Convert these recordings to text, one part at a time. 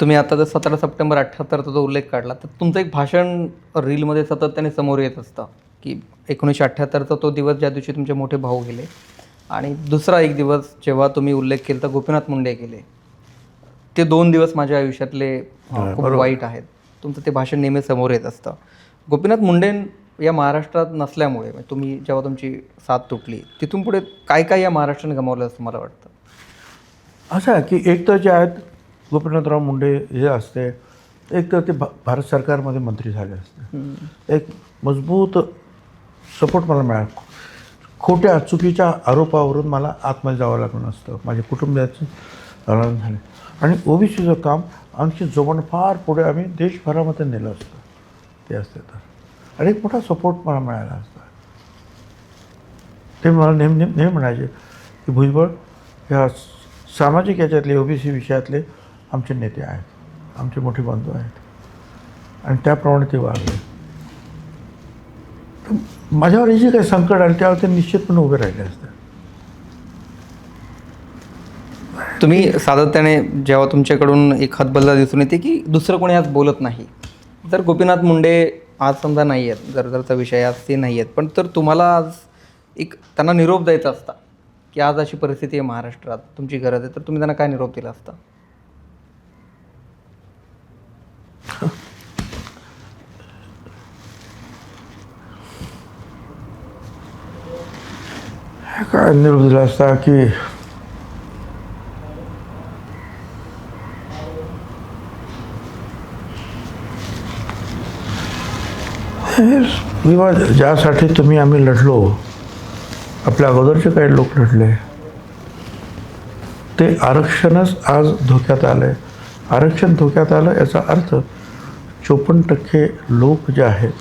तुम्ही आता जर सतरा सप्टेंबर अठ्ठ्याहत्तरचा जो उल्लेख काढला तर तुमचं एक भाषण रीलमध्ये सातत्याने समोर येत असतं की एकोणीसशे अठ्ठ्याहत्तरचा तो दिवस ज्या दिवशी तुमचे मोठे भाऊ गेले आणि दुसरा एक दिवस जेव्हा तुम्ही उल्लेख केला तर गोपीनाथ मुंडे गेले. ते दोन दिवस माझ्या आयुष्यातले खूप वाईट आहेत. तुमचं ते भाषण नेहमी समोर येत असतं. गोपीनाथ मुंडे या महाराष्ट्रात नसल्यामुळे म्हणजे तुम्ही जेव्हा तुमची साथ तुटली तिथून पुढे काय काय या महाराष्ट्राने गमावलं असं मला वाटतं? असं आहे की एक तर जे आहेत गोपीनाथराव मुंडे हे असते. एक तर ते भा भारत सरकारमध्ये मंत्री झाले असते. एक मजबूत सपोर्ट मला मिळाला. खोट्या चुकीच्या आरोपावरून मला आतमध्ये जावं लागलं नसतं. माझ्या कुटुंबियाचं झाले. आणि ओबीसीचं काम आणखी जोमानं फार पुढे आम्ही देशभरामध्ये नेलं असतं. ते असते तर. आणि एक मोठा सपोर्ट मला मिळाला असता. ते मला नेहमी नेहमी नेहमी म्हणायचे की भुजबळ ह्या सामाजिक याच्यातले ओबीसी विषयातले आमचे नेते आहेत. आमचे मोठे बंधू आहेत. आणि त्याप्रमाणे ते वागले तर माझ्यावर हे जे काही संकट आलं त्यावर ते निश्चितपणे उभे राहिले असते. तुम्ही सातत्याने जेव्हा तुमच्याकडून एक हातबल्ला दिसून येते की दुसरं कोणी आज बोलत नाही? जर गोपीनाथ मुंडे आज समजा नाही आहेत जर जरचा विषय आज ते नाही आहेत पण तर तुम्हाला आज एक त्यांना निरोप द्यायचा असता की आज अशी परिस्थिती आहे महाराष्ट्रात तुमची गरज आहे तर तुम्ही त्यांना काय निरोप दिला असता? निरोप दिला असता की हे विवाद ज्यासाठी तुम्ही आम्ही लढलो आपल्या अगोदरचे काही लोक लढले. ते आरक्षणच आज धोक्यात आलं आहे आरक्षण धोक्यात आलं याचा अर्थ चोपन्न टक्के लोक जे आहेत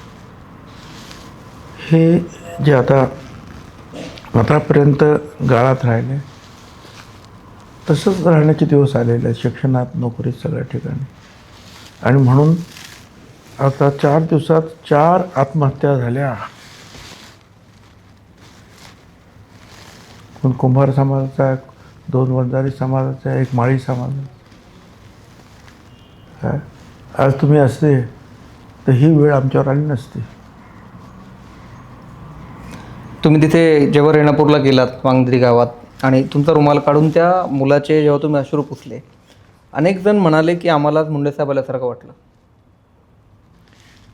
हे जे आता आतापर्यंत गाळात राहिले. तसंच राहण्याचे दिवस आलेले आहेत. शिक्षणात नोकरीत सगळ्या ठिकाणी. आणि म्हणून आता चार दिवसात चार आत्महत्या झाल्या. कोण कुंभार समाजाचा आहे, दोन वंजारी समाजाचा आहे, एक माळी समाजाचा. काय आज तुम्ही असते तर ही वेळ आमच्यावर आली नसती. तुम्ही तिथे जेव्हा रेणापूरला गेलात वांगदरी गावात आणि तुमचा रुमाल काढून त्या मुलाचे जेव्हा तुम्ही अश्रू पुसले अनेक जण म्हणाले की आम्हाला मुंडे साहेब आल्यासारखं वाटलं.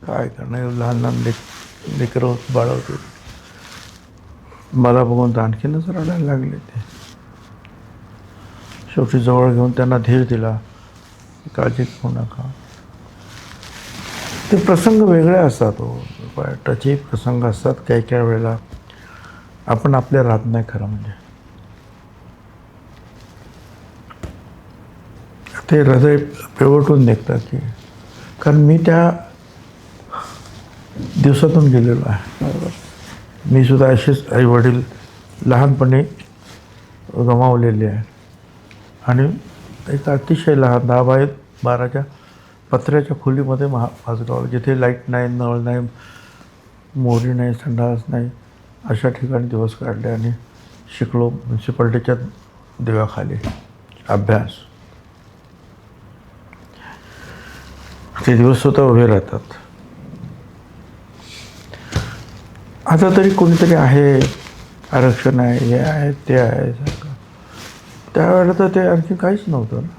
काय करणार? लहान लहान लेक लेकरं होत बाळ होते. मला बघून तर आणखीनच रडायला लागले ते. शेवटी जवळ घेऊन त्यांना धीर दिला काळजी घेऊ नका. ते प्रसंग वेगळे असतात हो. टची प्रसंग असतात काही काही वेळेला. आपण आपल्या राहत नाही खरं म्हणजे. ते हृदय पिवटून निघतात की कारण मी त्या दिवसातून गेलेलो आहे. मी सुद्धा असेच आई वडील लहानपणी गमावलेले आहे. आणि एक अतिशय लहान दहा बाय बाराच्या पत्र्याच्या खोलीमध्ये महा माझगाव जिथे लाइट नाही नळ नाही मोरी नाही संडास नाही अशा ठिकाणी दिवस काढले आणि शिकलो म्युन्सिपाल्टीच्या देवाखाली. अभ्यास. ते दिवस स्वतः उभे राहतात. आता तरी कोणीतरी आहे आरक्षण आहे हे आहे ते आहे त्यावेळेला तर ते आणखी काहीच नव्हतं ना.